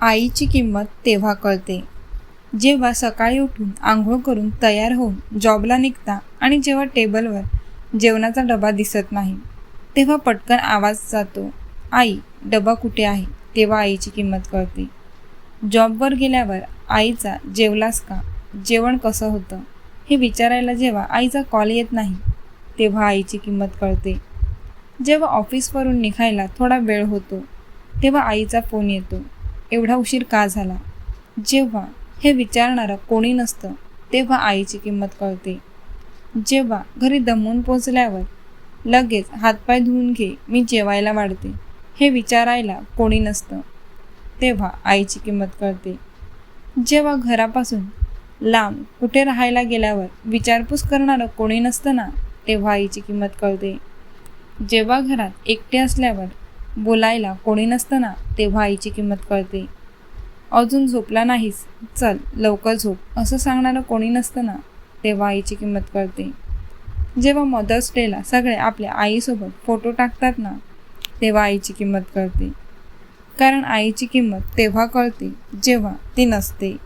आईची किंमत तेव्हा कळते. जेव्हा सकाळी उठून आंघोळ करून तयार होऊन जॉबला निघता आणि जेव्हा टेबलवर जेवणाचा डबा दिसत नाही तेव्हा पटकन आवाज जातो आई डबा कुठे आहे? तेव्हा आईची किंमत कळते. जॉबवर गेल्यावर आईचा जेवलास का? जेवण कसं होतं? हे विचारायला जेव्हा आईचा कॉल येत नाही तेव्हा आईची किंमत कळते. जेव्हा ऑफिसवरून निघायला थोडा वेळ होतो तेव्हा आईचा फोन येतो. एवढा उशीर का झाला? जेव्हा हे विचारणारं कोणी नसतं तेव्हा आईची किंमत कळते. जेव्हा घरी दमून पोचल्यावर लगेच हातपाय धुवून घे मी जेवायला वाढते. हे विचारायला कोणी नसतं तेव्हा आईची किंमत कळते. जेव्हा घरापासून लांब कुठे राहायला गेल्यावर विचारपूस करणारं कोणी नसतं ना तेव्हा आईची किंमत कळते. जेव्हा घरात एकटे असल्यावर बोलायला कोणी नसतं ना तेव्हा आईची किंमत कळते. अजून झोपला नाहीस चल लवकर झोप असं सांगणारं कोणी नसतं ना तेव्हा आईची किंमत कळते. जेव्हा मदर्स डेला सगळे आपल्या आईसोबत फोटो टाकतात ना तेव्हा आईची किंमत कळते. कारण आईची किंमत तेव्हा कळते जेव्हा ती नसते.